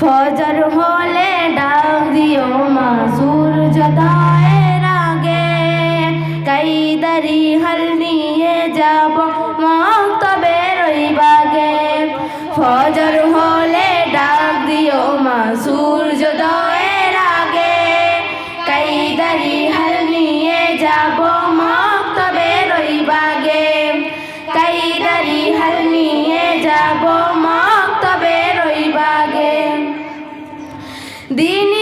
ফজর হলে ডাক দিও মা সূর্য দায়ের আগে কাইদারি হাল নিয়ে যাব মা, তবে বাগে ফজর দিনী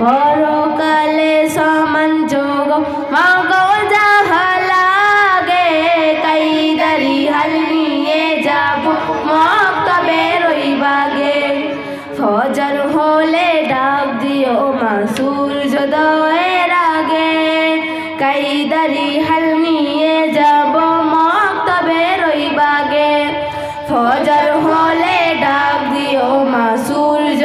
পরকালে সমান যোগ মাগ জাহালাগে কাইদারি হাল নিয়ে যাব মক্তবের ওই বাগে। ফজর হলে ডাক দিও মা সূর্য দয়ের আগে কাইদারি হাল নিয়ে যাব মক্তবের ওই বাগে। ফজর হলে ডাক দিও মা সূর্য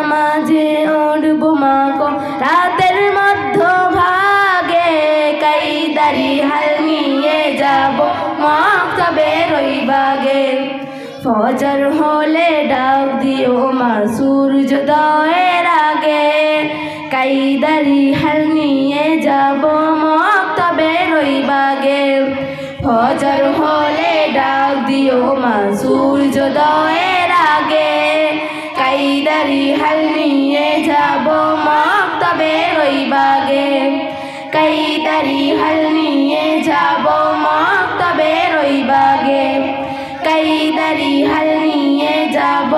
যাই না মাঝে উঠব মাগো রাতের মধ্য ভাগে কাইদারি হাল নিয়ে যাব। মক্তবের ওই বাগে। ফজর হলে ডাক দিও মা, সূর্য দয়ের আগে। কাইদারি হাল নিয়ে যাব মক্তবের ওই বাগে। ফজর হলে ডাক দিও মা, সূর্য দয়ের আগে কাইদারি হাল নিয়ে যাব মক্তবে রইবাগে কাই কাইদারি হাল নিয়ে যাব মক্তবে রইবাগে কাই কাইদারি হাল নিয়ে যাব